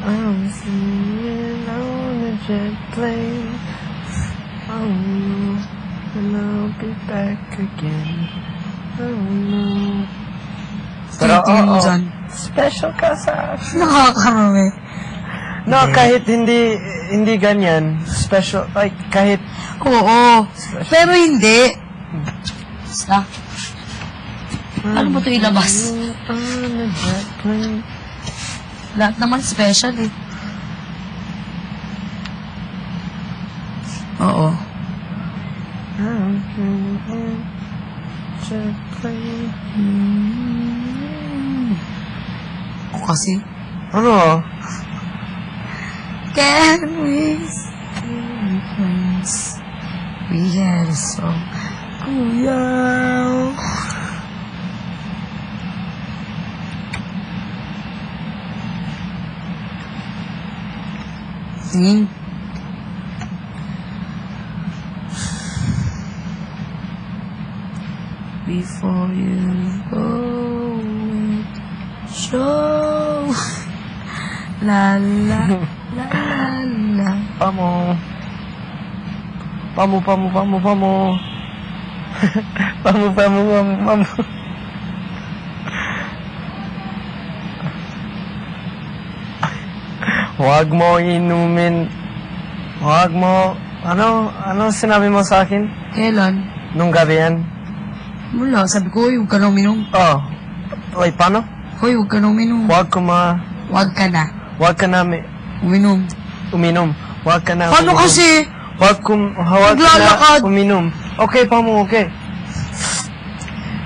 I'm singing on a jet plane. Oh no, and I'll be back again. Oh no. Pero oo, dyan. special ka sa akin. Nakakarami. No, kahit hindi hindi ganyan, special, like, kahit, Oo. Pero hindi. Basta. Ano ba ito ilabas? on a jet plane. Lahat naman special eh. Oo. Ako kasi. Ano? Can we friends? We had a song. Kuya. Singing. Before you go show. La la la la. Pamo. Pamo, pamo, pamo, pamo. pamo, pamo, pamo, pamo. Huwag mo inumin. Huwag mo... Ano? Ano sinabi mo sa akin? Kailan? Nung gabi yan? Wala, sabi ko, "Hoy, huwag ka nang uminom. Oh. Wait, paano? Hoy, huwag ka nang uminom. Huwag ko ma... Huwag ka na. Huwag ka na mi- Uminom. uminom. Huwag ka na Paano uminom. kasi? Huwag kum... Huwag ka Naglalakad. na uminom. Okay, pamo, okay.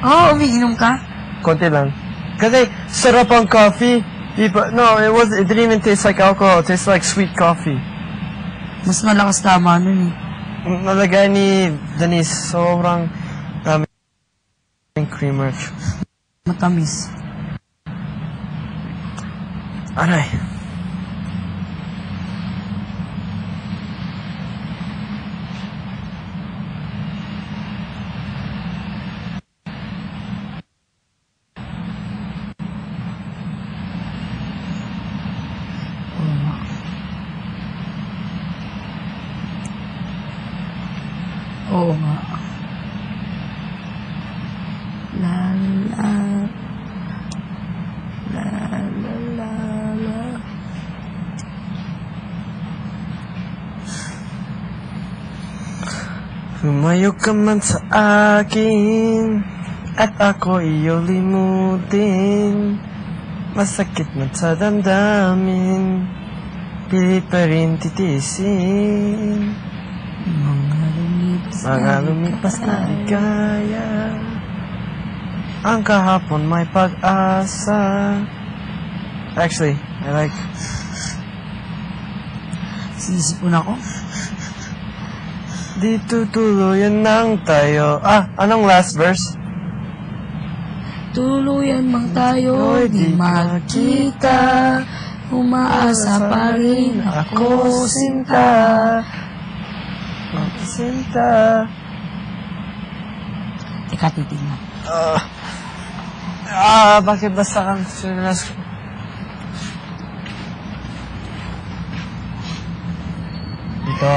Oo, oh, umiinom ka? Konti lang. Kasi sarap ang coffee. People, no, it was it didn't even taste like alcohol. It tastes like sweet coffee. Mas malakas tama nun eh. Nalagay ni Denise, sobrang dami creamer. Matamis. Aray. Oo nga. La la. La la la la. Lumayo ka man sa akin At ako iyo limutin Masakit man sa damdamin Pilit pa rin titisin Mga Mga lumipas na ligaya Ang kahapon may pag-asa Actually, I like Sinisipon ako. Di tutuluyan ng tayo Ah, anong last verse? Tuluyan mang tayo, di makita. Umaasa pa rin ako, sinta. Sinta Teka, titignan. Ah, ah, bakit basta kang sinas... Dito.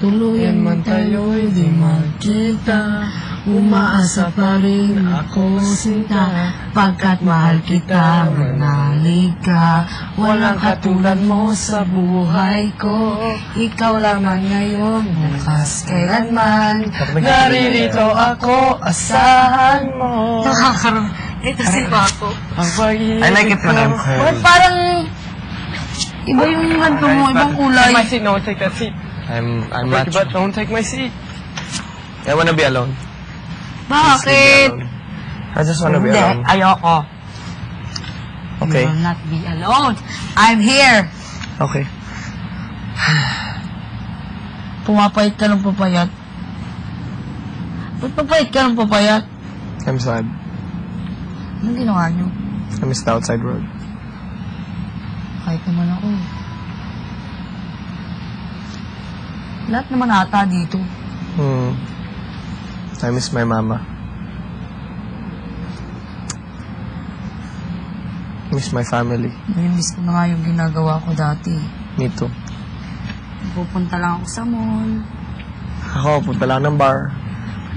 Tuluyan man tayo'y di magkita Umaasa pa rin ako sinta Pagkat mahal kita, manalig ka Walang katulad mo sa buhay ko Ikaw lang man ngayon, bukas kailanman Naririto ako, asahan mo. Nakakaroon Ito si Paco Ang pag-ibig I like it when I'm hurt. Parang Iba yung hanto mo, ibang kulay Take my seat, no take that seat. I'm I'm not. butt, don't take my seat. I wanna be alone. Bakit? I just wanna be Hindi, alone. ayoko Okay. You will not be alone I'm here Okay. Pumapayat ka ng papayat. Ba't papayat ka ng papayat? I'm sad. Anong ginawa niyo? I miss the outside world. Kahit naman ako. Lahat naman ata dito. Hmm. I miss my mama. miss my family. Namimiss ko na nga yung ginagawa ko dati. Me too. Pupunta lang ako sa mall. Ako, punta lang ng bar.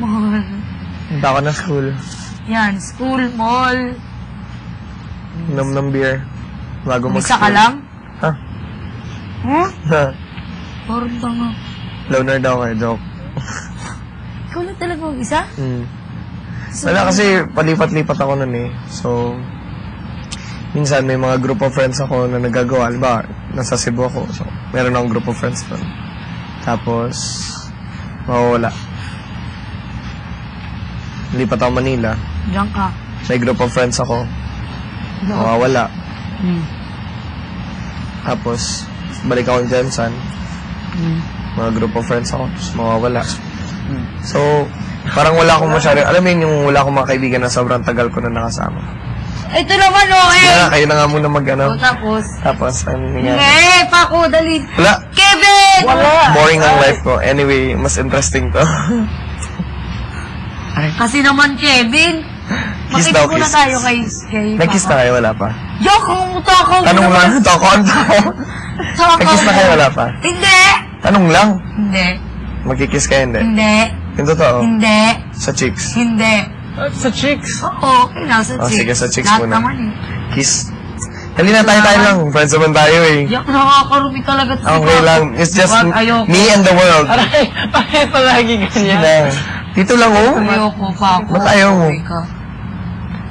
Mall. Punta ako na school. Yan, school, mall. Inom ng beer. Bago mag Isa ka lang? Ha? Huh? Ha? Parang tanga. Loner daw kayo, joke. Ikaw lang talaga mag-isa? Hmm. Wala kasi palipat-lipat ako nun eh. So, minsan may mga group of friends ako na nagagawa. Alba, nasa Cebu ako. So, meron akong group of friends doon. Tapos, mawawala. Lipat ako Manila. Diyan ka. May group of friends ako. Mawawala. Hmm. Tapos, balik ako in Jensen. Hmm. Mga group of friends ako. Tapos, mawawala. So, parang wala akong masyari. Alam mo yun, yung wala akong mga kaibigan na sobrang tagal ko na nakasama. Ito naman, oh, eh! Kaya kayo na nga muna mag ano. O, tapos? Tapos, ano nangyari? Eh, Paco, dali. Wala. Kevin! Boring ang life ko. Anyway, mas interesting to. Kasi naman, Kevin. Kiss Makinig daw, muna kiss. tayo kay, kay Nag-kiss na kayo, wala pa. Yok, ang utakaw. Tanong lang, tokon to. Takaw. Nag-kiss na kayo, wala pa. Hindi. Tanong lang. Hindi. Magkikiss kayo, hindi. Hindi. Yung totoo. Hindi. Sa chicks. Hindi. Sa chicks. Oo, okay na, sa Oh, chicks. sige, sa chicks Lahat muna. naman eh. Kiss. Dali na tayo tayo lang. Friends naman tayo eh. Yak, nakakarumi talaga. Okay Paco. lang. It's just Wag, ayoko. me and the world. Aray, bakit palagi ganyan? Na. Dito lang oh. Ayoko, Paco. Ba't ayaw mo?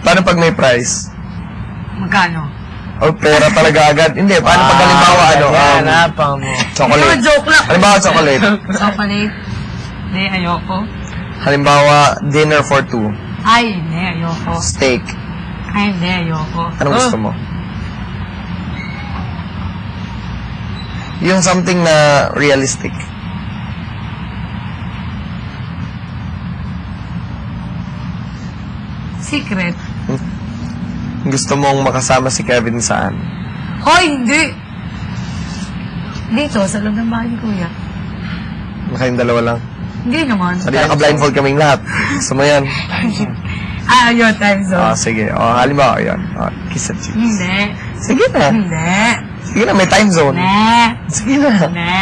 Paano pag may prize? Magkano? O pera talaga agad. Hindi, paano pag halimbawa ano? Yan, Um, napang mo. Chocolate. joke lang. Halimbawa chocolate. Chocolate. Hindi, ayoko. Halimbawa dinner for two. Ay, hindi, ayoko. Steak. Ay, hindi, ayoko. Anong gusto Oh. mo? Yung something na realistic. Secret. Gusto mong makasama si Kevin saan? Hoy, hindi! Dito, sa loob ng bahay ni Kuya. Kayong dalawa lang. Hindi naman. Hindi naka-blindfold kaming lahat. Gusto mo yan? Ah, yun, time zone. Oh, sige. Oh, halimbawa, yun. Oh, kiss at cheeks. Hindi. Sige na. Hindi. Sige na, may time zone. Hindi. Sige na. Hindi.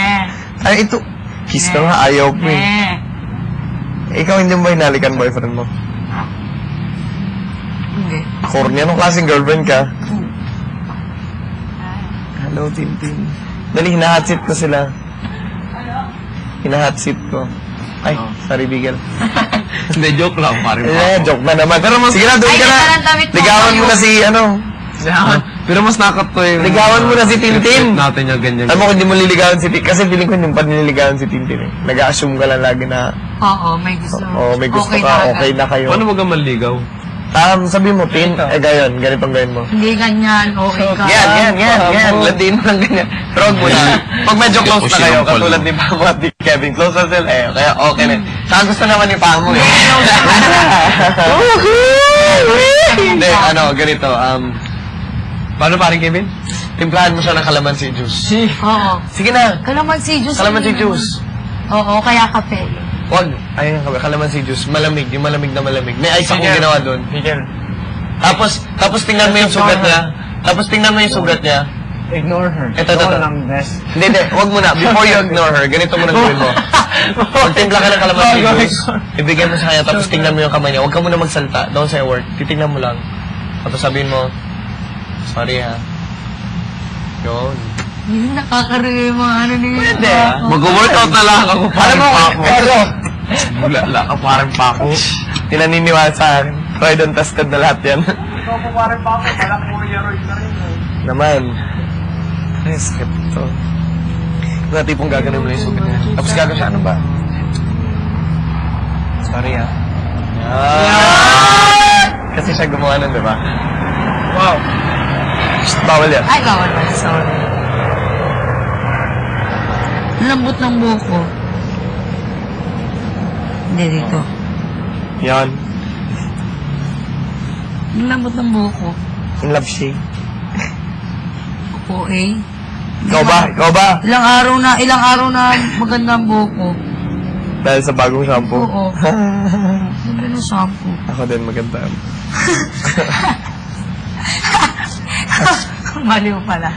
Ay, ito. Kiss ka nga, ayaw mo eh. Hindi. Ikaw hindi mo ba hinalikan boyfriend mo? Hindi. Corny, anong klaseng girlfriend ka? Hello, Tintin. Dali, hinahatsit ko sila. Hinahatsit ko. Ay, sorry, Bigel. Hindi, joke lang, pare. Eh, joke na naman. Pero mas, sige na, doon Ay, ka na. parang damit mo Ligawan mo na si, ano, Pero mas nakakatawa yung... Ligawan mo na si Tintin. natin yung ganyan. alam mo kung hindi mo liligawan si Tintin, kasi feeling ko hindi mo pa nililigawan si Tintin eh. Nag-assume ka lang lagi na, Oo, may gusto. oh, may gusto okay ka, okay na kayo. Paano wag kang manligaw? Um, sabi mo, Tin, eh, gayon, ganitong gawin mo. Hindi ganyan, okay ka. Yan, yan, yan, yan. Landin mo lang ganyan. Pero huwag mo na. Pag medyo close na kayo, katulad ni Pamo at ni Kevin, close na sila eh. Kaya okay na. Saka gusto naman ni Pamo eh. Hindi, ano, ganito. Um, paano paring Kevin? Timplahan mo siya ng kalamansi juice. Oo. Sige na. Kalamansi juice. Kalamansi yun. juice. Oo, kaya kape. Wag. Ayun, kalamansi juice. Malamig. Yung malamig na malamig. May ice akong Sige. ginawa doon. Miguel, Tapos, tapos tingnan mo yung sugat niya. Tapos tingnan mo yung sugat niya. Ignore her. Ito, ito, ito. lang best. Hindi, hindi. Huwag mo na. Before you ignore her, ganito mo na gawin mo. Magtimpla ka ng kalamansi Oh, juice. Ibigay mo sa kanya, tapos tingnan mo yung kamay niya. Huwag ka muna magsalta. Don't say a word. Titingnan mo lang. Tapos sabihin mo, sorry ha. Yun. Yun, nakakarinig yung mga ano niya. Pwede. Mag-workout na lang ako Alam parang mo, pako. pero, Bula lang ka parang pako. tinaniniwala sa akin. Tried and tested na lahat yan. Ikaw po parang pako, parang warrioroid na rin. Naman. Ay, sakit to. Yung mga tipong gaganin mo na yung sugat niya. Tapos gagawin siya, ano ba? Sorry ah. Kasi siya gumawa nun, di ba? Wow. Shh, bawal yan. Ay, bawal pala, sorry. Lambot ng buko. Hindi dito. Yan. Ang lambot ng buko. In love shake. Oo, eh. Ikaw ba? Ikaw ba? Ilang araw na, ilang araw na maganda ang buko. Dahil sa bagong shampoo. Oo. Ganda ng shampoo. Ako din maganda. Mali mo pala.